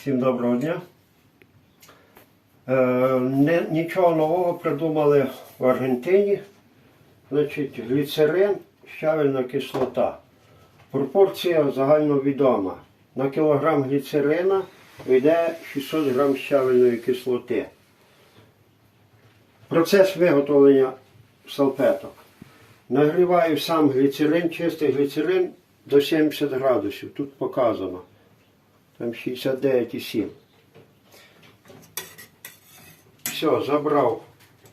Всім доброго дня. Е, нічого нового придумали в Аргентині. Значить, гліцерин, щавельна кислота. Пропорція загальновідома. На кілограм гліцерина йде 600 грам щавельної кислоти. Процес виготовлення салфеток. Нагріваю сам гліцерин, чистий гліцерин до 70 градусів. Тут показано. Там 69,7. Все, забрав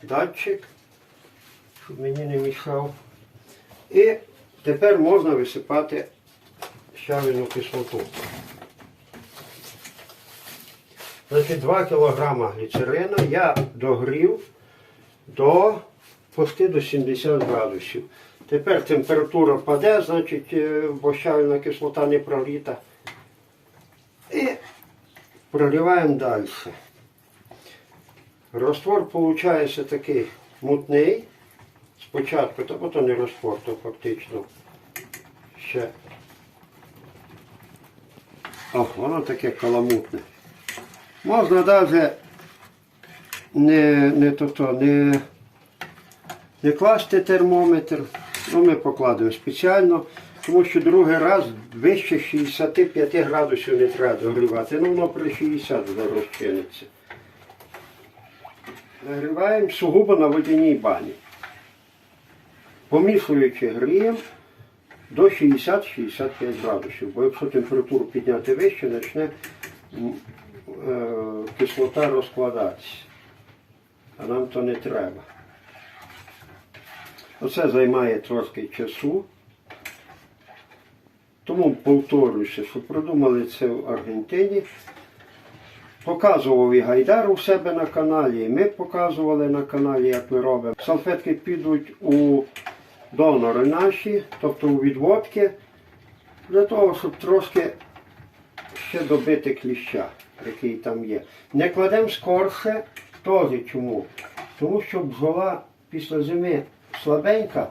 датчик, щоб мені не мішав. І тепер можна висипати щавельну кислоту. Значить, 2 кг гліцерина я догрів до почти до 70 градусів. Тепер температура паде, значить, е, бо щавельна кислота не проліта. Проливаємо далі. Раствор виходить такий мутний. Спочатку, то не раствор, то фактично ще. О, воно таке каламутне. Можна навіть не, не, то, то, не, не класти термометр. Ну, ми покладемо спеціально, тому що другий раз вище 65 градусів не треба догрівати. Ну, воно при 60 розчиниться. Нагріваємо сугубо на водяній бані. Помішуючи гріємо до 60-65 градусів. Бо якщо температуру підняти вище, почне е, кислота розкладатися. А нам то не треба. Оце займає трошки часу. Тому повторююся, що продумали це в Аргентині. Показував і Гайдар у себе на каналі, і ми показували на каналі, як ми робимо. Салфетки підуть у донори наші, тобто у відводки, для того, щоб трошки ще добити кліща, який там є. Не кладемо скорше, теж чому? Тому що бджола після зими слабенька,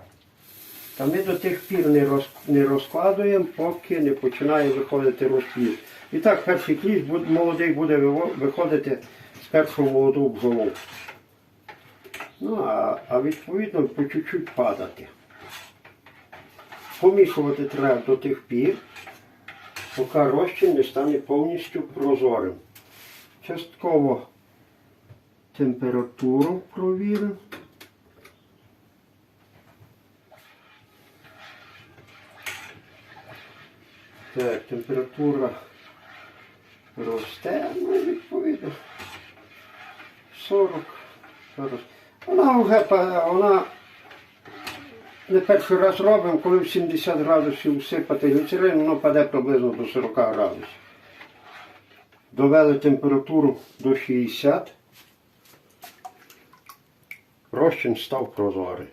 та ми до тих пір не, роз, не розкладуємо, поки не починає виходити розплід. І так перший кліщ молодий буде виходити з першого молоду бджолу. Ну, а, а відповідно по чуть-чуть падати. Помішувати треба до тих пір, поки розчин не стане повністю прозорим. Частково температуру провіримо. Так, температура росте, ну відповідно 40, 40. Вона вже вона не перший раз робимо, коли в 70 градусів всипати гліцерин, воно паде приблизно до 40 градусів. Довели температуру до 60. Розчин став прозорий.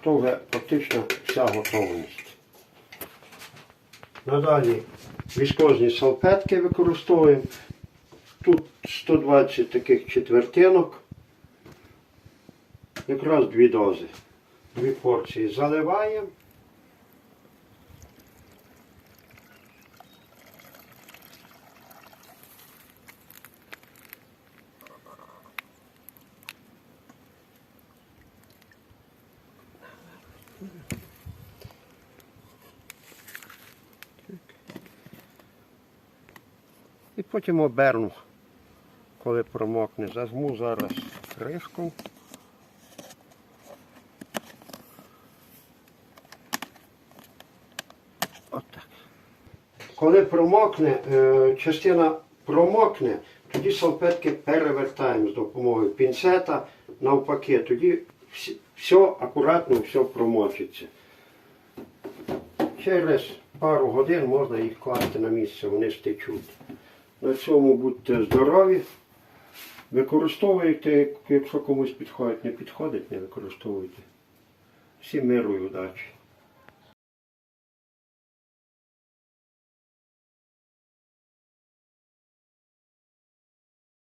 То вже фактично вся готовність. Надалі віскозні салфетки використовуємо. Тут 120 таких четвертинок. Якраз дві дози. Дві порції заливаємо. І потім оберну, коли промокне. Зажму зараз кришку. Отак. Коли промокне, е, частина промокне, тоді салфетки перевертаємо з допомогою пінцета навпаки. Тоді все акуратно, все промочиться. Через пару годин можна їх класти на місце, вони стечуть. На цьому будьте здорові. Використовуйте, якщо комусь підходить, не підходить, не використовуйте. Всім миру і удачі.